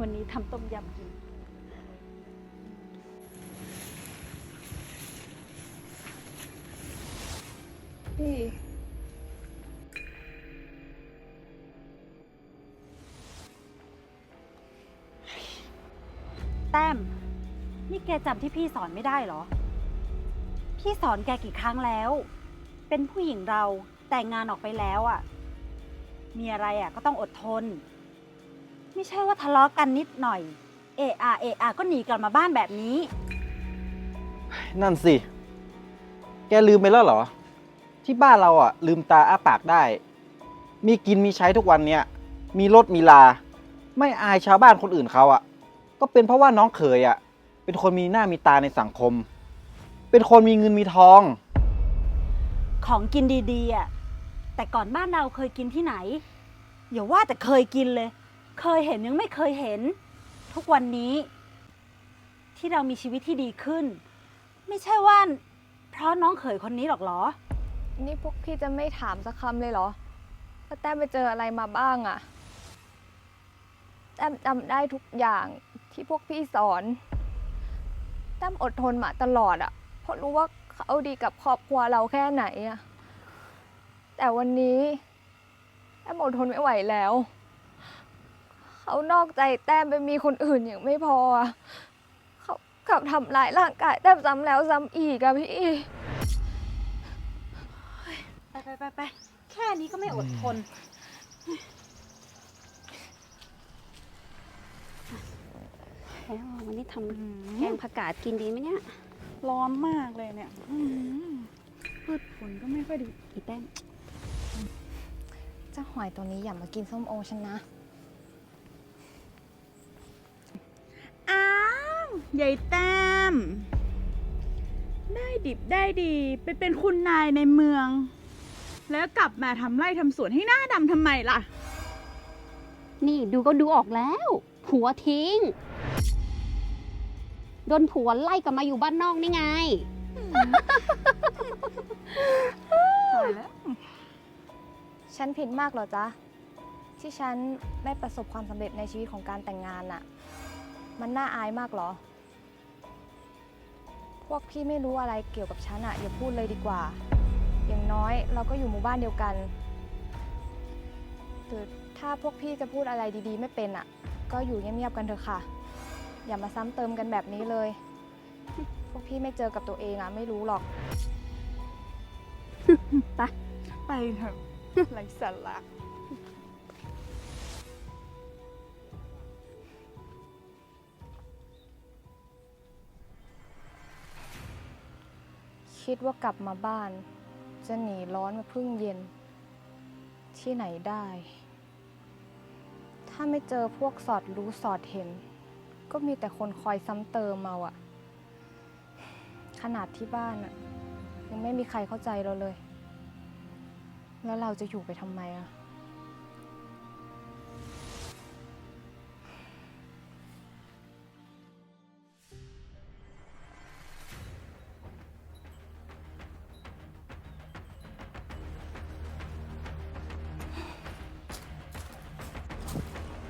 วันนี้ทำต้มยำกิน พี่ แต้ม นี่แกจำที่พี่สอนไม่ได้เหรอ พี่สอนแกกี่ครั้งแล้ว เป็นผู้หญิงเราแต่งงานออกไปแล้วอะ่ะ มีอะไรอะ่ะก็ต้องอดทน ไม่ใช่ว่าทะเลาะกันนิดหน่อย เอะอะเอะอะก็หนีกลับมาบ้านแบบนี้ นั่นสิ แกลืมไปแล้วเหรอ ที่บ้านเราอะ ลืมตาอ้าปากได้ มีกินมีใช้ทุกวันเนี่ย มีรถมีลา ไม่อายชาวบ้านคนอื่นเขาอะ ก็เป็นเพราะว่าน้องเขยอะ เป็นคนมีหน้ามีตาในสังคม เป็นคนมีเงินมีทอง ของกินดีๆอะแต่ก่อนบ้านเราเคยกินที่ไหนอย่าว่าแต่เคยกินเลย เคยเห็นยังไม่เคยเห็น ทุกวันนี้ ที่เรามีชีวิตที่ดีขึ้น ไม่ใช่ว่า เพราะน้องเขยคนนี้หรอกเหรอ นี่พวกพี่จะไม่ถามสักคำเลยเหรอว่าแต้มไปเจออะไรมาบ้างอะแต้มจำได้ทุกอย่างที่พวกพี่สอน แต้มอดทนมาตลอดอะเพราะรู้ว่าเขาดีกับครอบครัวเราแค่ไหนอะแต่วันนี้แต้มอดทนไม่ไหวแล้ว เขานอกใจแต้มไปมีคนอื่นอย่างไม่พออะเขาเขาทำร้ายร่างกายแต้มซ้ำแล้วซ้ำอีกอะพี่ ไปไปไปไปแค่นี้ก็ไม่อดทนแล้ววันนี้ทำแกงผักกาดกินดีไหมเนี่ย ร้อนมากเลยเนี่ยอื้อหือพืชผลก็ไม่ค่อยดี อีแต้ม เจ้าหอยตัวนี้อย่ามากินส้มโอฉันนะ ใหญ่แต้ม ได้ดิบได้ดี ไปเป็นคุณนายในเมือง แล้วกลับมาทำไร่ทำสวนให้หน้าดำทำไมล่ะ นี่ดูก็ดูออกแล้วผัวทิ้ง โดนผัวไล่กลับมาอยู่บ้านนอกนี่ไง ตายแล้ว ฉันผิดมากเหรอจ๊ะ ที่ฉันไม่ประสบความสำเร็จในชีวิตของการแต่งงานน่ะ มันน่าอายมากเหรอ พวกพี่ไม่รู้อะไรเกี่ยวกับฉันอะอย่าพูดเลยดีกว่า อย่างน้อยเราก็อยู่หมู่บ้านเดียวกันหรือถ้าพวกพี่จะพูดอะไรดีๆ ไม่เป็นอะก็อยู่เงียบๆกันเถอะค่ะ อย่ามาซ้ำเติมกันแบบนี้เลย พวกพี่ไม่เจอกับตัวเองอะไม่รู้หรอก ไปเถอะไรสาระ คิดว่ากลับมาบ้าน จะหนีร้อนมาพึ่งเย็น ที่ไหนได้ ถ้าไม่เจอพวกสอดรู้สอดเห็น ก็มีแต่คนคอยซ้ำเติมเมาอะขนาดที่บ้านอะยังไม่มีใครเข้าใจเราเลย แล้วเราจะอยู่ไปทำไมอะ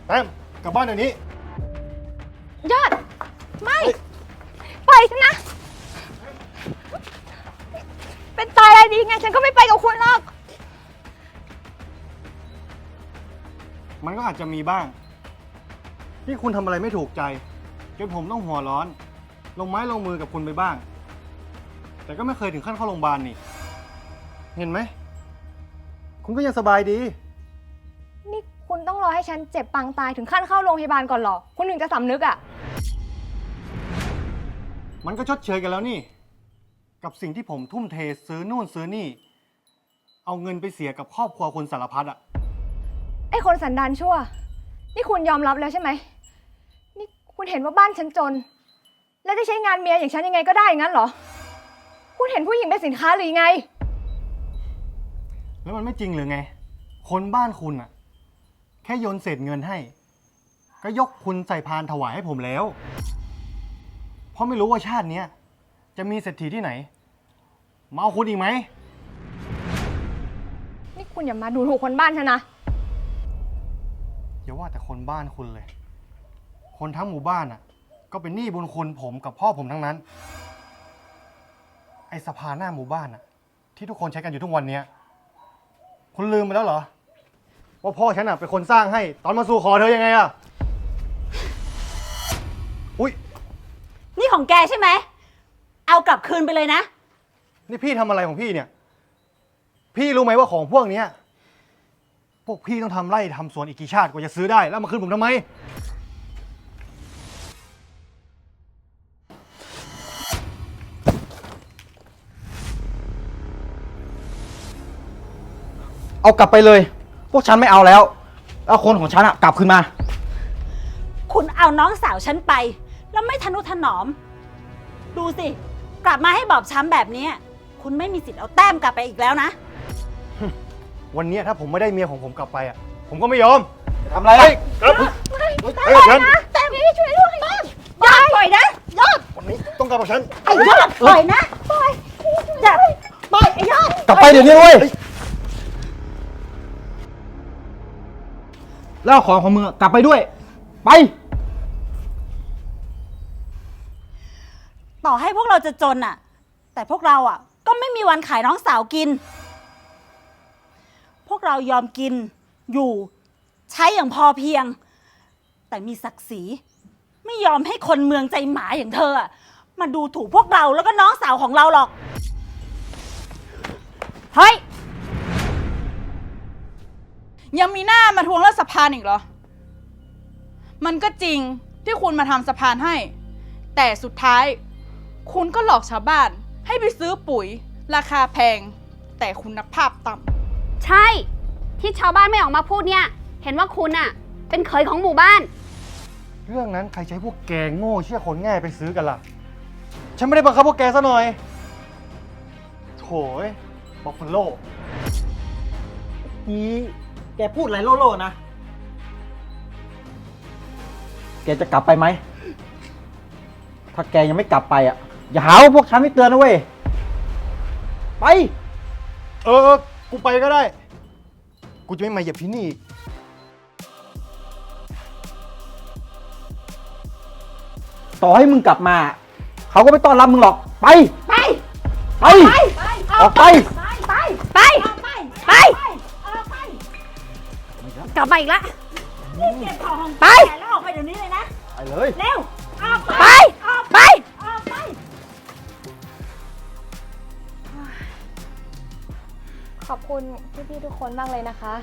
แต้มกลับบ้านเดี๋ยวนี้ ยอด ไม่ไปฉันนะ เป็นตายอะไรดีไง ฉันก็ไม่ไปกับคุณหรอก มันก็อาจจะมีบ้าง ที่คุณทำอะไรไม่ถูกใจ จนผมต้องหัวร้อน ลงไม้ลงมือกับคุณไปบ้าง แต่ก็ไม่เคยถึงขั้นเข้าโรงพยาบาลนี่ เห็นไหม คุณก็ยังสบายดีนี่คุณต้อง รอให้ฉันเจ็บปางตายถึงขั้นเข้าโรงพยาบาลก่อนเหรอ คุณถึงจะสำนึกอะมันก็ชดเชยกันแล้วนี่ กับสิ่งที่ผมทุ่มเทซื้อนู่นซื้อนี่ เอาเงินไปเสียกับครอบครัวคนสารพัดอะไอ้คนสันดานชั่ว นี่คุณยอมรับแล้วใช่ไหม นี่คุณเห็นว่าบ้านฉันจน แล้วจะใช้งานเมียอย่างฉันยังไงก็ได้อย่างนั้นเหรอ คุณเห็นผู้หญิงเป็นสินค้าหรือยังไง แล้วมันไม่จริงหรือไง คนบ้านคุณอะ แค่โยนเศษเงินให้ ก็ยกคุณใส่พานถวายให้ผมแล้ว เพราะไม่รู้ว่าชาติเนี้ยจะมีเศรษฐีที่ไหน มาเอาคุณอีกไหม นี่คุณอย่ามาดูถูกคนบ้านฉันนะ อย่าว่าแต่คนบ้านคุณเลยคคนทั้งหมู่บ้านอะ ก็เป็นหนี้บุญคุณผมกับพ่อผมทั้งนั้น ไอ้สะพานหน้าหมู่บ้านอะ ที่ทุกคนใช้กันอยู่ทุกวันเนี้ย คุณลืมไปแล้วเหรอ ว่าพ่อฉันอะเป็นคนสร้างให้ ตอนมาสู่ขอเธอยังไงอะ อุ้ยนี่ของแกใช่ไหม เอากลับคืนไปเลยนะ นี่พี่ทำอะไรของพี่เนี่ย พี่รู้ไหมว่าของพวกเนี้ยพวกพี่ต้องทำไร่ทำสวนอีกกี่ชาติกว่าจะซื้อได้แล้วมาคืนผมทำไม เอากลับไปเลยพ วกฉันไม่เอาแล้วเอาคนของฉันอะกลับคืนมา คุณเอาน้องสาวฉันไป แล้วไม่ทนุถนอม ดูสิ กลับมาให้บอบช้ำแบบนี้ คุณไม่มีสิทธิ์เอาแต้มกลับไปอีกแล้วนะ วันเนี้ยถ้าผมไม่ได้เมียของผมกลับไปอะผมก็ไม่ยอมทำอะไรล่ะครับเฮ้ยกับฉันแต้มพี่ช่วยด้วยยอดปล่อยนะยอดวันนี้ต้องกลับกับฉันไอ้ยอดปล่อยนะปล่อยอย่าปล่อยไอ้ยอดกลับไปเดี๋ยวนี้เว้ย แล้วเอาของของมึงอะกลับไปด้วย ไป ต่อให้พวกเราจะจนอะ แต่พวกเราอะ ก็ไม่มีวันขายน้องสาวกิน พวกเรายอมกินอยู่ ใช้อย่างพอเพียง แต่มีศักดิ์ศรี ไม่ยอมให้คนเมืองใจหมาอย่างเธออะมาดูถูกพวกเราแล้วก็น้องสาวของเราหรอก เฮ้ย ยังมีหน้ามาทวงเรื่องสะพานอีกเหรอ มันก็จริงที่คุณมาทำสะพานให้ แต่สุดท้าย คุณก็หลอกชาวบ้าน ให้ไปซื้อปุ๋ย ราคาแพง แต่คุณภาพต่ำใช่ ที่ชาวบ้านไม่ออกมาพูดเนี่ย เห็นว่าคุณอะเป็นเขยของหมู่บ้าน เรื่องนั้นใครใช้พวกแกโง่เชื่อคนง่ายไปซื้อกันล่ะ ฉันไม่ได้บังคับพวกแกซะหน่อย โถยบอกฟันโลนี่ แกพูดอะไรโล่ๆนะ แกจะกลับไปไหม ถ้าแกยังไม่กลับไปอะ อย่าหาว่าพวกฉันไม่เตือนนะเว้ย ไปเออเออ กูไปก็ได้ กูจะไม่มาเหยียบที่นี่อีกต่อให้มึงกลับมา เขาก็ไม่ต้อนรับมึงหรอก ไป ไป ไป ออกไป ไปไป กลับมาอีกละ รีบเก็บของของไปแกแล้วออกไปเดี๋ยวนี้เลยนะ ไปเลย เร็ว ออกไป ไป ออกไป ออกไป ขอบคุณพี่ๆทุกคนมากเลยนะคะ